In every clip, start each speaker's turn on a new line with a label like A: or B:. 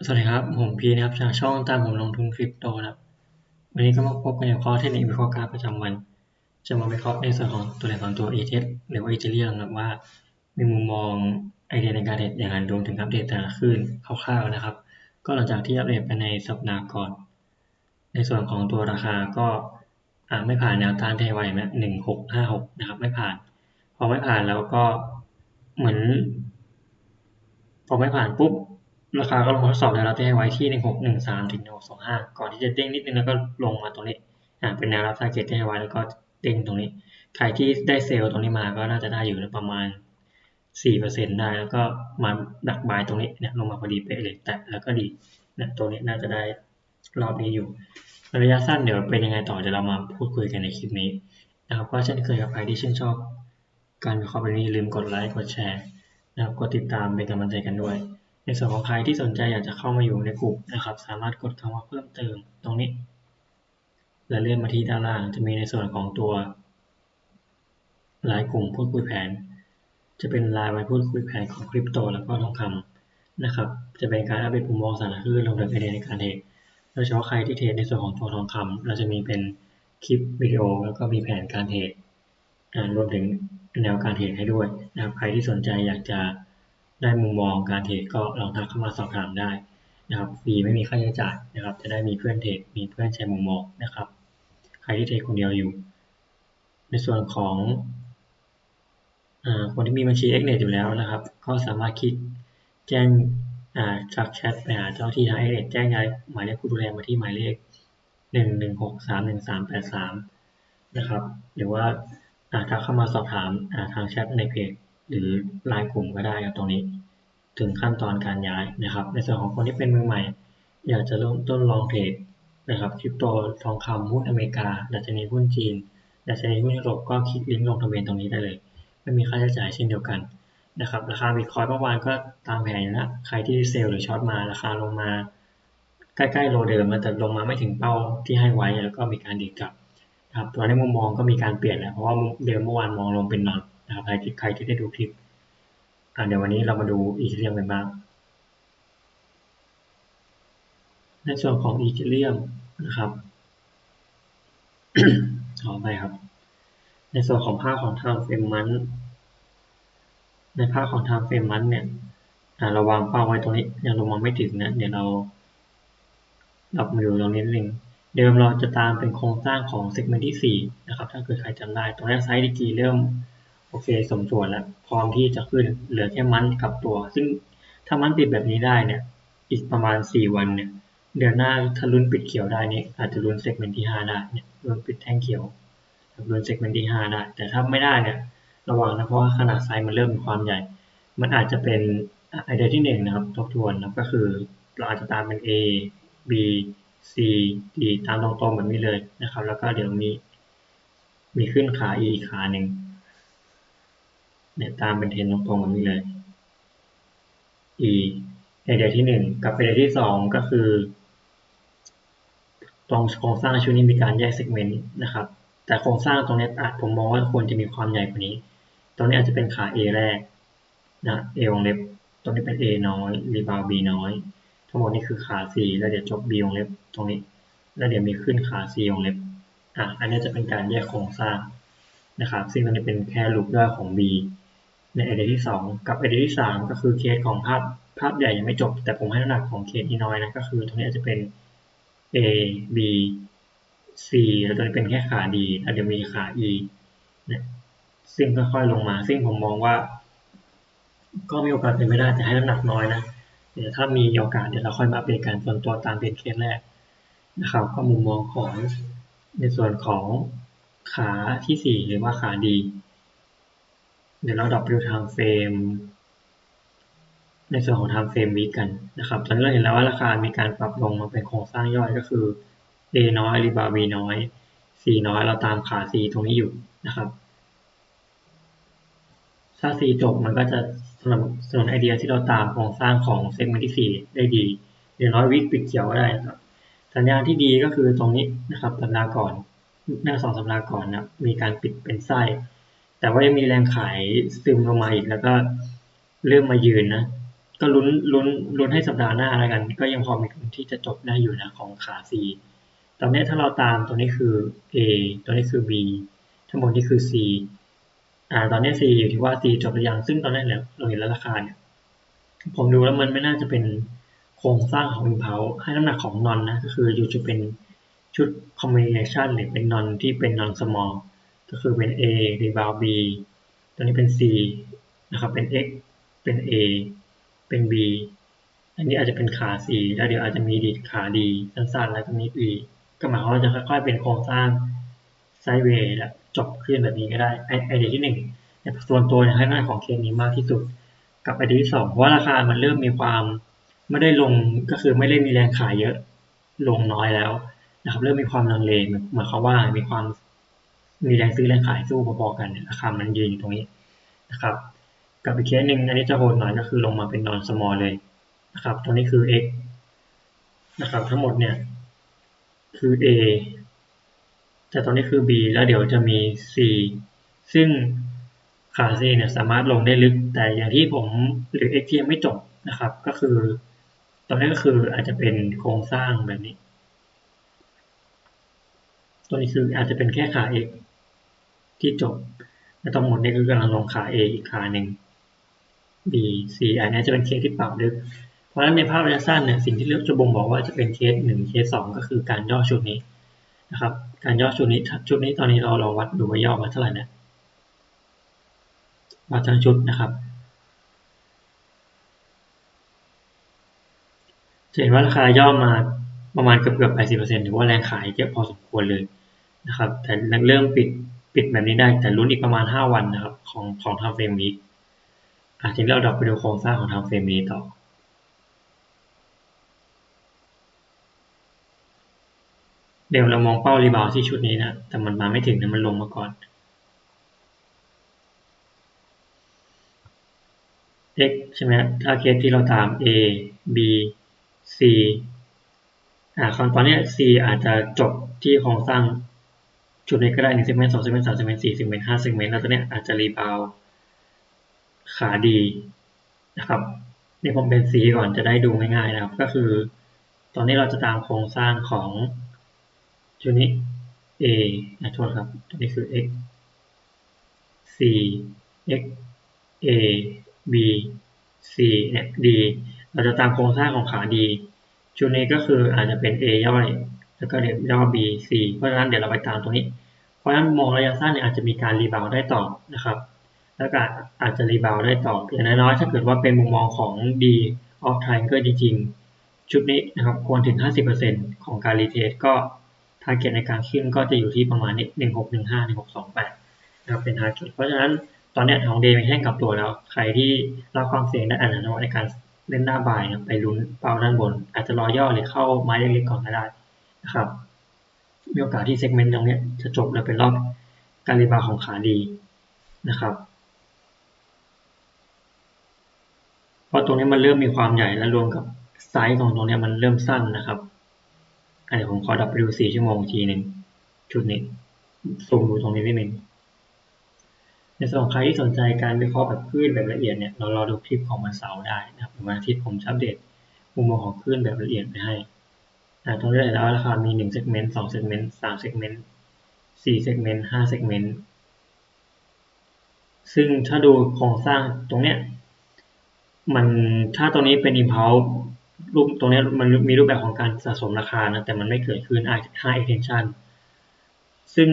A: สวัสดีครับ ผมพีนะครับจากช่องตามผมลงทุนคริปโตนะครับ วันนี้ก็มาพบกันในข้อเทคนิควิเคราะห์การประจำวัน จะมาวิเคราะห์ในส่วนของตัวเลขของตัว e t h หรือว่า Ethereum นะครับว่า มีมุมมองไอเดียในการเทรดอย่างไรรวมถึงอัปเดตแต่ละคืนคร่าวๆนะครับ ก็หลังจากที่อัปเดตไปในสัปดาห์ก่อน ในส่วนของตัวราคาก็ไม่ผ่านแนวต้านเทไว้ไหมหนึ่งหกห้าหกนะครับไม่ผ่าน พอไม่ผ่านแล้วก็เหมือนพอไม่ผ่านปุ๊บ ราคาก็ลงมาทดสอบแนวรับที่ให้ไว้ที่หนึ่งหกหนึ่งสามถึงหนึ่งหกสองห้าก่อนที่จะเด้งนิดนึงแล้วก็ลงมาตรงนี้ อ่า เป็นแนวรับทาร์เก็ตที่ให้ไว้แล้วก็เด้งตรงนี้ ใครที่ได้เซลล์ตรงนี้มาก็น่าจะได้อยู่ประมาณสี่เปอร์เซ็นได้ แล้วก็มาดักบายตรงนี้เนี่ยลงมาพอดีเป๊ะเลย แต่แล้วก็ดีเนี่ยตรงนี้น่าจะได้รอบนี้อยู่ ระยะสั้นเดี๋ยวเป็นยังไงต่อเดี๋ยวเรามาพูดคุยกันในคลิปนี้นะครับ ก็เช่นเคยกับใครที่ชื่นชอบ การวิเคราะห์แบบนี้ลืมกดไลค์ กดแชร์นะครับ กดติดตามเป็นกำลังใจกันด้วย ในส่วนของใครที่สนใจอยากจะเข้ามาอยู่ในกลุ่มนะครับ สามารถกดคำว่าเพิ่มเติมตรงนี้ และเลื่อนมาที่ด้านล่างจะมีในส่วนของตัวรายกลุ่มพูดคุยแผน จะเป็นรายไว้พูดคุยแผนของคริปโต แล้วก็ทองคำนะครับ จะเป็นการอัปเดตมุมมองสารคลื่นลงถึงไอเดียในการเทรดโดยเฉพาะใครที่เทรดในส่วนของตัวทองคำเราจะมีเป็นคลิปวิดีโอแล้วก็มีแผนการเทรดรวมถึงแนวการเทรดให้ด้วยนะครับใครที่สนใจอยากจะ ได้มุมมองการเทรดก็ลองทักเข้ามาสอบถามได้นะครับฟรีไม่มีค่าใช้จ่ายนะครับ จะได้มีเพื่อนเทรดมีเพื่อนแชร์มุมมองนะครับ ใครที่เทรดคนเดียวอยู่ ในส่วนของอคนที่มีบัญชี x n e t อยู่แล้วนะครับ ก็สามารถคลิกแจ้งจากแชทไปหาเจ้าที่ทาง x n e t แจ้งย้ายหมายเลขผู้ดูแลมาที่หมายเลขหนึ่งหนึ่งหกสามหนึ่งสามแปดสามนะครับ หรือว่าทักเข้ามาสอบถามทางแชทในเพจ หรือรายกลุ่มก็ได้ครับตรงนี้ ถึงขั้นตอนการย้ายนะครับ ในส่วนของคนที่เป็นมือใหม่ อยากจะเริ่มต้นลองเทรดนะครับคริปโตทองคำหุ้นอเมริกาดัชนีหุ้นจีนดัชนีหุ้นยุโรปก็คลิกลิงก์ลงทะเบียนตรงนี้ได้เลย ไม่มีค่าใช้จ่ายเช่นเดียวกันนะครับราคาบิตคอยเมื่อวานก็ตามแผนนะใครที่เซลล์หรือช็อตมาราคาลงมา ใกล้ๆโลเดิมมันแต่ลงมาไม่ถึงเป้าที่ให้ไว้แล้วก็มีการดีดกลับครับตัวในมุมมองก็มีการเปลี่ยนแล้วเพราะว่าเดิมเมื่อวานมองลงเป็นนอน นะครับใครที่ใครที่ได้ดูคลิปเดี๋ยววันนี้เรามาดูอีเทเรียมกันบ้าง ในส่วนของอีเทเรียมนะครับขอไปครับ ในส่วนของภาคของทางเฟรมมันในภาคของทางเฟรมมันเนี่ยเราวางเป้าไว้ตรงนี้ยังลงมาไม่ถึงนะเดี๋ยวเราดับมาดูตรงนี้นิดนึงเดิมเราจะตามเป็นโครงสร้างของเซกเมนต์ที่ 4 นะครับ ถ้าเกิดใครจำได้ ตรงนี้ไซส์ดีกีเริ่ม โอเค สมส่วนแล้วพร้อมที่จะขึ้นเหลือแค่มันกับตัว ซึ่งถ้ามันปิดแบบนี้ได้เนี่ย อีกประมาณ 4 วันเนี่ย เดือนหน้าถ้าลุ้นปิดเขียวได้นี่อาจจะลุ้นเซกเมนต์ที่ 5 ได้เนี่ยลุ้นปิดแท่งเขียวลุ้นเซกเมนต์ที่ 5 ได้ แต่ถ้าไม่ได้เนี่ยระวังนะเพราะว่าขนาดไซส์มันเริ่มมีความใหญ่ มันอาจจะเป็นไอเดียที่1นะครับทบทวนนะก็คือเราอาจจะตามเป็น A B C D ตามตรงๆแบบนี้เลยนะครับ แล้วก็เดี๋ยวมีมีขึ้นขา E ขาหนึ่ง เนี่ยตามเป็นเทนตรงๆแบบนี้เลย e ไอเดียที่หนึ่งกับไอเดียที่สองก็คือ ตรงโครงสร้างชุดนี้มีการแยกเซกเมนต์นะครับ แต่โครงสร้างตรงนี้อาจผมมองว่าควรจะมีความใหญ่กว่านี้ ตรงนี้อาจจะเป็นขา A แรกนะ A วงเล็บ ตรงนี้เป็น A น้อย รีบาว B น้อย ทั้งหมดนี้คือขา C แล้วเดี๋ยวจบ B วงเล็บตรงนี้ แล้วเดี๋ยวมีขึ้นขา C วงเล็บ อะ อันนี้จะเป็นการแยกโครงสร้างนะครับ ซึ่งตรงนี้เป็นแค่ลูกย่อยของ B ในไอเดียที่2กับไอเดียที่3ก็คือเคสของภาพภาพใหญ่ยังไม่จบ แต่ผมให้น้ำหนักของเคสที่น้อยนะก็คือตรงนี้จะเป็น A B C แล้วตัวนี้เป็นแค่ขา D แล้วเดี๋ยวมีขา E เนี่ยซึ่งค่อยๆลงมา ซึ่งผมมองว่า ก็มีโอกาสเป็นไม่ได้แต่ให้น้ำหนักน้อยนะเดี๋ยวถ้ามีโอกาสเดี๋ยวเราค่อยมาอัปเดตกันส่วนตัวตามเป็นเคสแรกนะครับก็มุมมองของในส่วนของขาที่ 4 หรือว่าขาดี เดี๋ยวเราดับดู time frame ในส่วนของ time frame week กันนะครับ ตอนนี้เราเห็นแล้วว่าราคามีการปรับลงมาเป็นโครงสร้างย่อยก็คือ A น้อยรีบา B น้อย C น้อย เราตามขา C ตรงนี้อยู่นะครับ ถ้า C จบมันก็จะสนับสนุนไอเดียที่เราตามโครงสร้างของเซกเมนต์ที่ 4 ได้ดีเดี๋ยวน้อยวิกปิดเขียวก็ได้นะครับ สัญญาณที่ดีก็คือตรงนี้นะครับสัปดาห์ก่อนหน้าสองสัปดาห์ก่อนนะมีการปิดเป็นไส้ แต่ว่ายังมีแรงขายซึมลงมาอีกแล้วก็เริ่มมายืนนะ ก็ลุ้นลุ้นลุ้นให้สัปดาห์หน้าแล้วกัน ก็ยังพอมีลุ้นที่จะจบได้อยู่นะของขา C ตอนนี้ถ้าเราตามตัวนี้คือ A ตัวนี้คือ B ทั้งหมดนี่คือ C อ่าตอนนี้ C อยู่ที่ว่า C จบหรือยังซึ่งตอนนี้แล้วเราเห็นแล้วราคาเนี่ยผมดูแล้วมันไม่น่าจะเป็นโครงสร้างของ impulse ให้น้ำหนักของนอนนะก็คืออยู่จะเป็นชุด combination หรือเป็นนอนที่เป็น non small ก็คือเป็น A rebound B ตัวนี้เป็น C นะครับ เป็น X เป็น A เป็น B อันนี้อาจจะเป็นขา C แล้วเดี๋ยวอาจจะมีดีดขาดีสั้นๆ แล้วก็มี E ก็หมายความว่าจะค่อยๆ เป็นโครงสร้างไซเวย์และจบขึ้นแบบนี้ก็ได้ ไอเดียที่หนึ่งส่วนตัวเนี่ยให้น้าของเคสนี้มากที่สุด กับไอเดียที่สองเพราะว่าราคามันเริ่มมีความไม่ได้ลงก็คือไม่ได้มีแรงขายเยอะลงน้อยแล้วนะครับเริ่มมีความลังเลหมายความว่ามีความ มีแรงซื้อแรงขายสู้พอๆกันราคามันยืนอยู่ตรงนี้นะครับกับอีกเคสหนึ่งอันนี้จะโหดหน่อยก็คือลงมาเป็นนอนสมอลเลยนะครับตัวนี้คือ x นะครับทั้งหมดเนี่ยคือ a แต่ตอนนี้คือ b แล้วเดี๋ยวจะมี c ซึ่งขา c เนี่ยสามารถลงได้ลึกแต่อย่างที่ผมหรือ x ที่ยังไม่จบนะครับก็คือ ตอนนี้ก็คืออาจจะเป็นโครงสร้างแบบนี้ ตัวนี้คืออาจจะเป็นแค่ขา x ที่จบและทั้งหมดนี่คือกำลังลงขา a อีกขาหนึ่ง b c อันนี้จะเป็นเคสที่ปรับลึก เพราะฉะนั้นในภาพระยะสั้นเนี่ยสิ่งที่เลือกจะบ่งบอกว่าจะเป็นเคสหนึ่งเคสสองก็คือการย่อชุดนี้นะครับ การย่อชุดนี้ชุดนี้ตอนนี้เราเราวัดดูว่าย่อมาเท่าไหร่นะวัดทั้งชุดนะครับจะเห็นว่าราคาย่อมาประมาณเกือบเกือบแปดสิบเปอร์เซ็นต์ถือว่าแรงขายเยอะพอสมควรเลยนะครับ แต่เริ่มปิด ปิดแบบนี้ได้แต่ลุ้นอีกประมาณห้าวันนะครับ ของของทางเฟรมนี้อาจจะเราดอกไปดูโครงสร้างของทางเฟรมนี้ต่อ เดี๋ยวเรามองเป้ารีบาวที่ชุดนี้นะ แต่มันมาไม่ถึงนะมันลงมาก่อน x ใช่ไหมถ้าเคสที่เราตาม a b c อ่าตอนนี้ c อาจจะจบที่โครงสร้าง ชุดนี้ก็ได้หนึ่งเซกเมนต์สองเซกเมนต์สามเซกเมนต์สี่เซกเมนต์ห้าเซกเมนต์แล้วตัวนี้อาจจะรีบาวขาดีนะครับนี่ผมเป็นสีก่อนจะได้ดูง่ายๆนะครับ ก็คือ ตอนนี้เราจะตามโครงสร้างของชุดนี้ a นะโทษครับตัวนี้คือ x c x a b c เนี่ย d เราจะตามโครงสร้างของขา d ชุดนี้ก็คืออาจจะเป็น a ย่อย แล้วก็เรียกย่อ b c เพราะฉะนั้นเดี๋ยวเราไปตามตัวนี้ เพราะฉะนั้นมองระยะสั้นเนี่ยอาจจะมีการรีบาวได้ต่อนะครับ แล้วก็อาจจะรีบาวได้ต่ออย่างน้อยๆถ้าเกิดว่าเป็นมุมมองของ d of triangle จริงๆ ชุดนี้นะครับควรถึง 50%ของการรีเทสก็ทาร์เก็ตในการขึ้นก็จะอยู่ที่ประมาณนี้หนึ่งหกหนึ่งห้าหนึ่งหกสองแปดนะครับเป็นทาร์เก็ตเพราะฉะนั้นตอนนี้ทองเดย์มีแห้งกับตัวแล้ว ใครที่รับความเสี่ยงได้อ่านนะในการเล่นหน้าบ่ายไปลุ้นเป้าด้านบน อาจจะรอย่อหรือเข้าไม้เล็กๆก่อนก็ได้ นะครับ มีโอกาสที่เซกเมนต์ตรงนี้จะจบแล้วเป็นรอบการรีบาวของขาดีนะครับเพราะตรงนี้มันเริ่มมีความใหญ่และรวมกับไซส์ของตรงนี้มันเริ่มสั้นนะครับเดี๋ยวผมขอดับไปดูสี่ชั่วโมงทีหนึ่งชุดนี้ซูมดูตรงนี้นิดนึงในส่วนของใครที่สนใจการวิเคราะห์แบบคลื่นแบบละเอียดเนี่ยเรารอดูคลิปของวันเสาร์ได้นะครับวันอาทิตย์ผมอัปเดตมุมมองของคลื่นแบบละเอียดไปให้ ตรงนี้แล้วราคา มีหนึ่งเซกเมนต์สองเซกเมนต์สามเซกเมนต์สี่เซกเมนต์ห้าเซกเมนต์ซึ่งถ้าดูโครงสร้างตรงเนี้ย มันถ้าตรงนี้เป็นอิมพัลรูปตรงนี้มันมีรูปแบบของการสะสมราคานะ แต่มันไม่เกิดขึ้น high extension ซึ่ง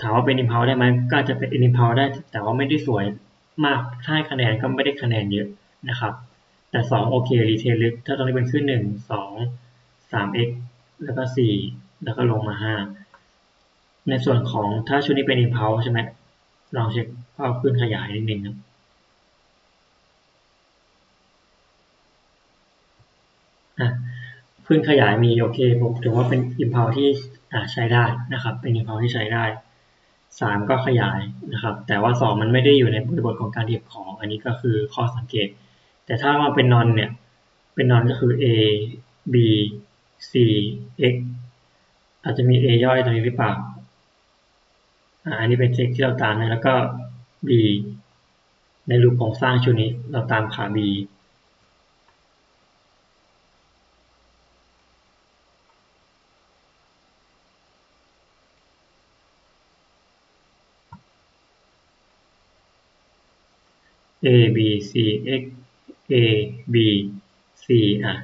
A: ถามว่าเป็น impulse ได้ไหมก็อาจจะเป็น impulse ได้ แต่ว่าไม่ได้สวยมาก ถ้าคะแนนก็ไม่ได้คะแนนเยอะนะครับ แต่สองโอเค รีเทลลึก ถ้าตรงนี้เป็นขึ้นหนึ่ง สองสาม x แล้วก็สี่แล้วก็ลงมาห้าในส่วนของถ้าชุดนี้เป็น impulse ใช่ไหมลองเช็คภาพขึ้นขยายนิดนึงนะขึ้นขยายมีโอเคผมถือว่าเป็นอิมพาวที่ใช้ได้นะครับ เป็นอิมพาวที่ใช้ได้สามก็ขยายนะครับ แต่ว่าสองมันไม่ได้อยู่ในบริบทของการเทียบของ อันนี้ก็คือข้อสังเกต แต่ถ้ามาเป็นนอนเนี่ย เป็นนอนก็คือ a b 4x อาจจะมี a ย่อยตรงนี้หรือเปล่าอันนี้เป็น x ที่เราตามนะแล้วก็ b ในรูปของสร้างชุดนี้เราตามขา b a b c x a b c อะ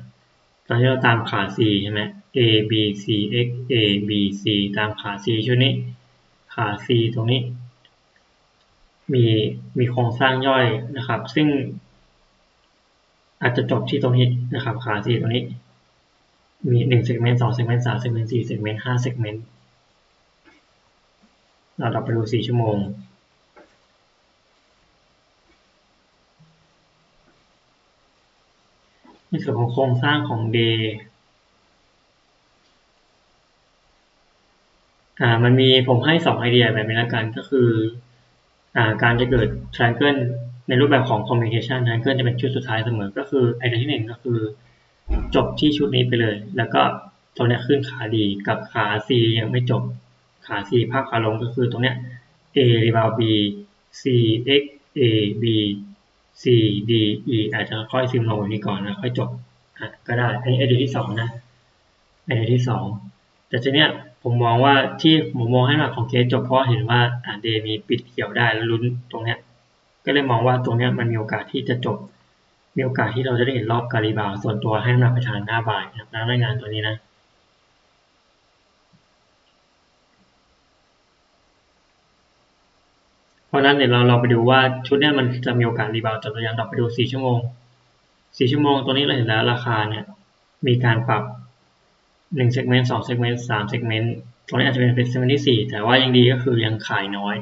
A: ตอนที่เราตามขา C ใช่ไหม A B C X A B C ตามขา C ชุดนี้ ขา C ตรงนี้ มีมีโครงสร้างย่อยนะครับ ซึ่ง อาจจะจบที่ตรงนี้นะครับ ขา C ตรงนี้ มีหนึ่งเซกเมนต์สองเซกเมนต์สามเซกเมนต์สี่เซกเมนต์ห้าเซกเมนต์เราดับไปดูสี่ชั่วโมง ในส่วนของโครงสร้างของ day อ่ามันมีผมให้สองไอเดียแบบนี้ละกันก็คืออ่าการจะเกิด triangle ในรูปแบบของ communication triangle จะเป็นชุดสุดท้ายเสมอ ก็คือไอเดียที่หนึ่งก็คือจบที่ชุดนี้ไปเลย แล้วก็ตรงนี้ขึ้นขาดีกับขา C ยังไม่จบขา C ภาพขาลงก็คือตรงเนี้ย A rebound B C X A B C D E อาจจะค่อยซึมลงแบบนี้ก่อนแล้วค่อยจบก็ได้อันนี้ไอเดียที่สองนะไอเดียที่สองแต่ทีเนี้ยผมมองว่าที่ผมมองให้หลักของเคสจบเพราะเห็นว่าอ่าเดมีปิดเขียวได้แล้วลุ้นตรงเนี้ยก็เลยมองว่าตรงเนี้ยมันมีโอกาสที่จะจบมีโอกาสที่เราจะได้เห็นรอบการีบาวส่วนตัวให้น้ำหนักไปทางหน้าบ่ายนะหน้ารายงานตัวนี้นะ เพ ราะนั้นเดี๋ยวเราเราไปดูว่าชุดนี้มันจะมีโอกาสรีบาวจบหรือยังเราไปดูสี่ชั่วโมงสี่ชั่วโมงตัวนี้เราเห็นแล้วราคาเนี่ยมีการปรับหนึ่งเซกเมนต์สองเซกเมนต์สามเซกเมนต์ตรงนี้อาจจะเป็นเป็นเซกเมนต์ที่สี่แต่ว่ายังดีก็คือยังขายน้อย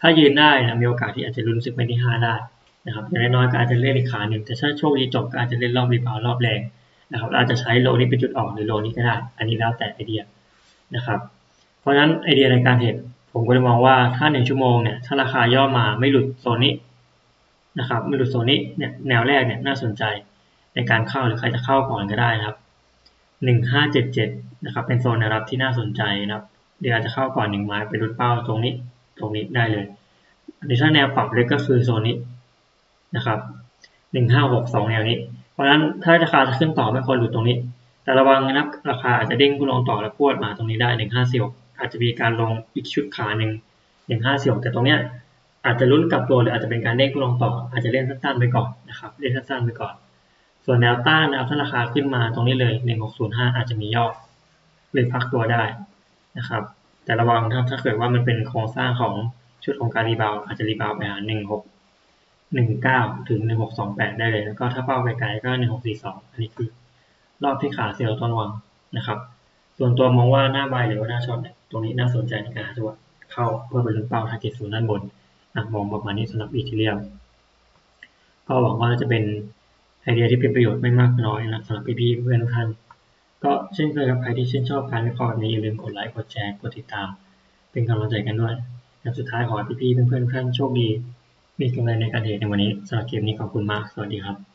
A: ถ้ายืนได้นะมีโอกาสที่อาจจะลุ้นเซกเมนต์ที่ห้าได้นะครับอย่างน้อยก็อาจจะเล่นอีกขาหนึ่งแต่ถ้าโชคดีจบก็อาจจะเล่นรอบรีบาวรอบแรงนะครับอาจจะใช้โลนี้เป็นจุดออกหรือโลนี้ก็ได้ อันนี้แล้วแต่ไอเดียนะครับเพราะฉะนั้นไอเดียในการเทรด ผมก็เลยมองว่าถ้าหนึ่งชั่วโมงเนี่ยถ้าราคาย่อมาไม่หลุดโซนนี้นะครับไม่หลุดโซนนี้เนี่ยแนวแรกเนี่ยน่าสนใจในการเข้าหรือใครจะเข้าก่อนก็ได้นะครับหนึ่งห้าเจ็ดเจ็ดนะครับเป็นโซนแนวรับที่น่าสนใจนะครับเดี๋ยวอาจจะเข้าก่อนหนึ่งไม้ไปรุดเป้าตรงนี้ตรงนี้ได้เลยอันนี้ถ้าแนวปรับเล็กก็คือโซนนี้นะครับหนึ่งห้าหกสองแนวนี้ เพราะฉะนั้นถ้าราคาจะขึ้นต่อไม่ควรหลุดตรงนี้ แต่ระวังนะครับราคาอาจจะเด้งขึ้ลงต่อแล้วพวดมาตรงนี้ได้หนึ่งห้าสี่ อาจจะมีการลงอีกชุดขาหนึ่งหนึ่งห้าสี่แต่ตรงเนี้ยอาจจะลุ้นกลับตัวหรืออาจจะเป็นการเด้งขึ้ลงต่อ อาจจะเล่นสั้นๆไปก่อนนะครับเล่นสั้นๆไปก่อน ส่วนแนวต้านนะครับถ้าราคาขึ้นมาตรงนี้เลยหนึ่งหกศูนย์ห้าอาจจะมีย่อเลยพักตัวได้นะครับ แต่ระวังถ้าถ้าเกิดว่ามันเป็นโครงสร้างของชุดของการรีบาวอาจจะรีบาวไปหาหนึ่งหกหนึ่งเก้าถึงหนึ่งหกสองแปดได้เลย แล้วก็ถ้าเป้าไกลๆก็หนึ่งหกสี่สองอันนี้คือรอบที่ขาเซลล์ต้นวังนะครับ ส่วนตัวมองว่าหน้าบายหรือว่าหน้าช็อตเนี่ย ตรงนี้น่าสนใจในการหาจังหวะเข้าเพื่อเป็นลุ้นเป้าทาร์เก็ตศูนย์ด้านบนนะมองประมาณนี้สำหรับอีทีเรียมก็หวังว่าจะเป็นไอเดียที่เป็นประโยชน์ไม่มากน้อยนะสำหรับพี่ๆเพื่อนทุกท่านก็เช่นเคยครับใครที่ชื่นชอบการวิเคราะห์แบบนี้อย่าลืมกดไลค์กดแชร์กดติดตาม เป็นกำลังใจกันด้วยและสุดท้ายขอให้พี่ๆเพื่อนๆทุกท่านโชคดี มีกำไรในการเทรดในวันนี้สำหรับเกมนี้ขอบคุณมากสวัสดีครับ